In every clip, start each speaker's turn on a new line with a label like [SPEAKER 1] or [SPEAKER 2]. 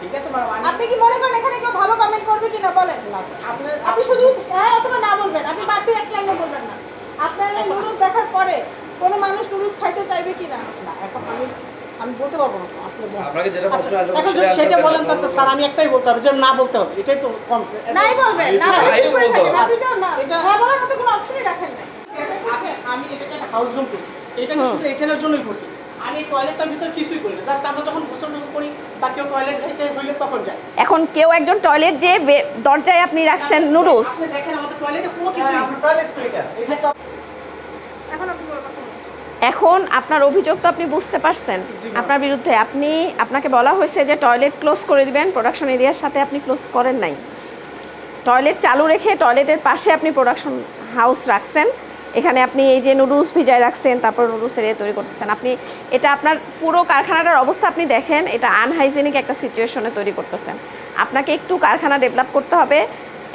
[SPEAKER 1] ঠিক আছে ম্যাডাম
[SPEAKER 2] আপনি কি মনে করেন এখানে কেউ ভালো কমেন্ট করবে কিনা? বলেন।
[SPEAKER 1] আপনি
[SPEAKER 2] আপনি শুধু হ্যাঁ অথবা না বলবেন। আপনি মাত্র এক লাইনও বলবেন না। আপনার এই নুডলস দেখার পরে কোনো মানুষ নুডলস খাইতে চাইবে কিনা?
[SPEAKER 1] না এখন আমি আমি বলতে পারব না। আপনি
[SPEAKER 3] আপনাকে যেটা প্রশ্ন
[SPEAKER 1] আচ্ছা,
[SPEAKER 3] আসবে
[SPEAKER 1] এখন যদি সেটা বলেন তো স্যার আমি একটাই বলতে হবে যে না বলতে হবে। এটাই তো
[SPEAKER 2] নাই বলবেন না? আপনি না
[SPEAKER 1] এটা-
[SPEAKER 2] হ্যাঁ বলার মতো কোনো অপশনই রাখেন না
[SPEAKER 1] আমি আমি এটাকে একটা হাউস রুম করছি। এটাকে শুধু এখানের জন্যই করছি? আমি টয়লেটটার ভিতরে কিছুই করি না। জাস্ট আমরা যখন গোসল করি বা কেউ টয়লেট যাইতে হইলে তখন যাই।
[SPEAKER 4] এখন কেউ একজন টয়লেট যে বে- দরজায় আপনি রাখছেন নুডলস
[SPEAKER 1] আপনি দেখেন আমাদের টয়লেটে কোনো কিছু টয়লেট তো এটা এটা
[SPEAKER 2] এখন আপনি।
[SPEAKER 4] এখন আপনার অভিযোগ তো আপনি বুঝতে পারছেন। আপনার বিরুদ্ধে আপনি আপনাকে বলা হয়েছে যে টয়লেট ক্লোজ করে দিবেন প্রোডাকশন এরিয়ার সাথে আপনি ক্লোজ করেন নাই। টয়লেট চালু রেখে টয়লেটের পাশে আপনি প্রোডাকশন হাউস রাখছেন। এখানে আপনি এই যে নুডলস ভিজায় রাখছেন তারপর নুডলস এরিয়া তৈরি করতেছেন। আপনি এটা আপনার পুরো কারখানাটার অবস্থা আপনি দেখেন এটা আনহাইজেনিক একটা সিচুয়েশনে তৈরি করতেছেন। আপনাকে একটু কারখানা ডেভেলপ করতে হবে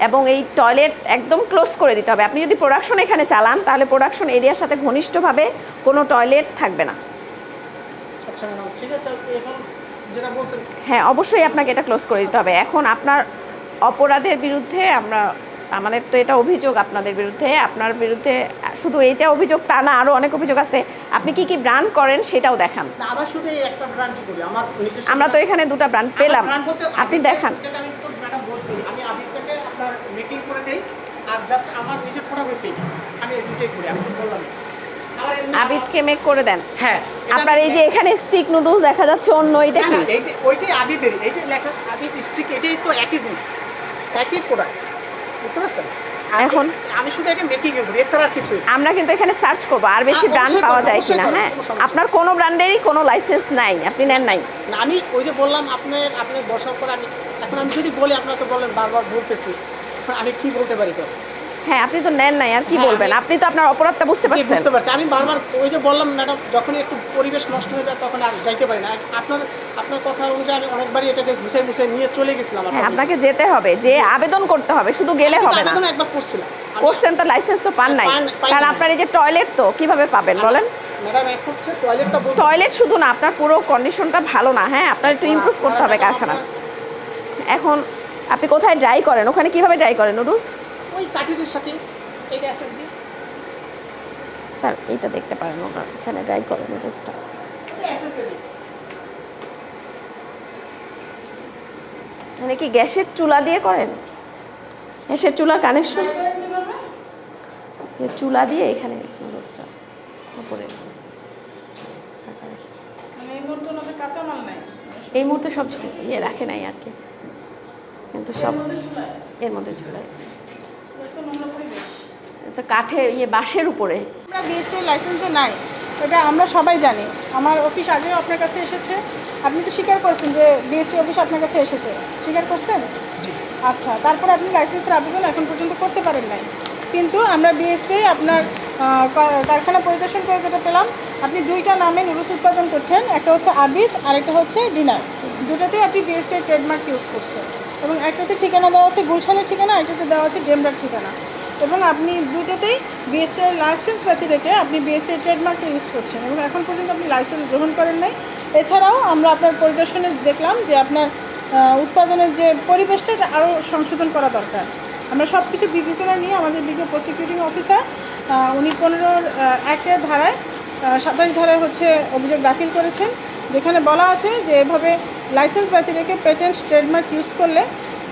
[SPEAKER 4] এবং এই টয়লেট একদম ক্লোজ করে দিতে হবে। আপনি যদি প্রোডাকশন এখানে চালান তাহলে প্রোডাকশন এরিয়ার সাথে ঘনিষ্ঠভাবে কোনো টয়লেট থাকবে না।
[SPEAKER 1] আচ্ছা ঠিক আছে এখন যেটা বলছেন।
[SPEAKER 4] হ্যাঁ অবশ্যই আপনাকে এটা ক্লোজ করে দিতে হবে। এখন আপনার অপরাধের বিরুদ্ধে আমরা আমাদের তো এটা অভিযোগ আপনাদের বিরুদ্ধে আপনার বিরুদ্ধে শুধু এইটা অভিযোগ তা না আরও অনেক অভিযোগ আছে। আপনি কি কি ব্র্যান্ড করেন সেটাও দেখান।
[SPEAKER 1] আমার
[SPEAKER 4] তো এখানে দুটো ব্র্যান্ড পেলাম। আপনি দেখান।
[SPEAKER 1] এটা।
[SPEAKER 4] আবিদকে মেক করে দেন।
[SPEAKER 1] হ্যাঁ
[SPEAKER 4] আপনার এই যে এখানে স্টিক নুডলস দেখা যাচ্ছে অন্য এটা কি?
[SPEAKER 1] ওইটাই আবিদের এই যে লেখা আবিদ স্টিক এটাই তো একই জিনিস। একই প্রোডাক্ট বুঝতে পারছেন?
[SPEAKER 4] এখন-
[SPEAKER 1] আমি শুধু এটা মেকিং এছাড়া আর কিছু
[SPEAKER 4] আমরা কিন্তু এখানে সার্চ করব আর বেশি ব্র্যান্ড পাওয়া যায় কিনা হ্যাঁ? আপনার কোনো ব্র্যান্ডেরই কোনো লাইসেন্স নাই আপনি নেন নাই।
[SPEAKER 1] আমি ওই যে বললাম আপনার আপনার বসার পর আমি এখন আমি যদি বলি আপনারা তো বলেন বারবার বলতেছি। আমি কি বলতে পারি তো?
[SPEAKER 4] হ্যাঁ আপনি তো নেন নাই আর কি
[SPEAKER 1] হ্যাঁ,
[SPEAKER 4] বলবেন? আপনি তো আপনার অপরাধটা বুঝতে পারছেন।
[SPEAKER 1] বুঝতে পারছি। আমি বারবার ওই যে বললাম ম্যাডাম যখনই একটু পরিবেশ নষ্ট হয়ে যায় তখন আর যাইতে পারি না। আপনার আপনার কথা অনুযায়ী আমি অনেকবারই এটাকে ঘুষাই ঘুষাই নিয়ে চলে গেছিলাম
[SPEAKER 4] হ্যাঁ আপনাকে যেতে হবে যে আবেদন করতে হবে শুধু গেলে হবে না।
[SPEAKER 1] আবেদন একবার করছিলাম।
[SPEAKER 4] করছেন তো লাইসেন্স তো পান নাই। কারণ আপনার এই যে টয়লেট তো কীভাবে পাবেন বলেন? টয়লেট শুধু না আপনার পুরো কন্ডিশনটা ভালো না হ্যাঁ? আপনার একটু ইমপ্রুভ করতে হবে কারখানা। এখন আপনি কোথায় ড্রাই করেন? ওখানে কীভাবে ড্রাই করেন নুডলস?
[SPEAKER 1] ওই সাথে
[SPEAKER 4] স্যার এইটা দেখতে পারেন ওনার এখানে ড্রাই করেন নুডলসটা মানে কি গ্যাসের চুলা দিয়ে করেন? গ্যাসের চুলার কানেকশন যে চুলা দিয়ে এখানে নুডলসটা উপরে।
[SPEAKER 2] মানে এই মুহূর্তে ওনাদের কাঁচামাল নাই?
[SPEAKER 4] এই মুহূর্তে সব ইয়ে রাখে নাই আর কি। কিন্তু সব এর মধ্যে ঝুলায়
[SPEAKER 2] নোংরা পরিবেশ
[SPEAKER 4] কাঠের ইয়ে বাঁশের উপরে।
[SPEAKER 2] আমরা বিএসটি লাইসেন্সে নাই এটা আমরা সবাই জানি। আমার অফিস আগেও আপনার কাছে এসেছে। আপনি তো স্বীকার করছেন যে বিএসটি অফিস আপনার কাছে এসেছে। স্বীকার করছেন? আচ্ছা তারপর আপনি লাইসেন্সের আবেদন এখন পর্যন্ত করতে পারেন নাই। কিন্তু আমরা বিএসটি আপনার কারখানা পরিদর্শন করে যেটা পেলাম, আপনি দুইটা নামে নুডলস উৎপাদন করছেন, একটা হচ্ছে আবিদ আর একটা হচ্ছে ডিনার। দুটাতেই আপনি বিএসটি ট্রেডমার্ক ইউজ করছেন। এবং একটাতে ঠিকানা দেওয়া আছে গুলশানের ঠিকানা, একটাতে দেওয়া আছে ডেমরার ঠিকানা। এবং আপনি দুটোতেই বিএসটি এর লাইসেন্স ব্যতি রেখে আপনি বিএসটি ট্রেডমার্কটা ইউজ করছেন। এবং এখন পর্যন্ত আপনি লাইসেন্স গ্রহণ করেন নাই। এছাড়াও আমরা আপনার পরিদর্শনে দেখলাম যে আপনার উৎপাদনের যে পরিবেশটা, এটা আরও সংশোধন করা দরকার। আমরা সব কিছু বিবেচনা নিয়ে আমাদের বিজ্ঞ প্রসিকিউটিং অফিসার উনি পনেরোর একের ধারায় সাতাশ ধারায় হচ্ছে অভিযোগ দাখিল করেছেন, যেখানে বলা আছে যে এভাবে লাইসেন্স ব্যতি রেখে পেটেন্ট ট্রেডমার্ক ইউজ করলে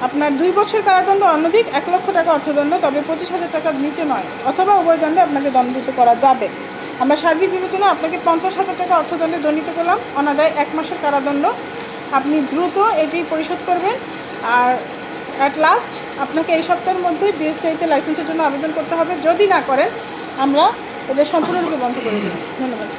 [SPEAKER 2] আপনার দুই বছর কারাদণ্ড অনধিক এক লক্ষ টাকা অর্থদণ্ড, তবে পঁচিশ হাজার টাকার নিচে নয়, অথবা উভয় দণ্ডে আপনাকে দণ্ডিত করা যাবে। আমরা সার্বিক বিবেচনা আপনাকে পঞ্চাশ হাজার টাকা অর্থদণ্ডে দণ্ডিত করলাম, অনাদায় এক মাসের কারাদণ্ড। আপনি দ্রুত এটি পরিশোধ করবেন, আর অ্যাট লাস্ট আপনাকে এই সপ্তাহের মধ্যেই বিএসটিআইতে লাইসেন্সের জন্য আবেদন করতে হবে। যদি না করেন, আমরা এটা সম্পূর্ণরূপে বন্ধ করে দেব। ধন্যবাদ।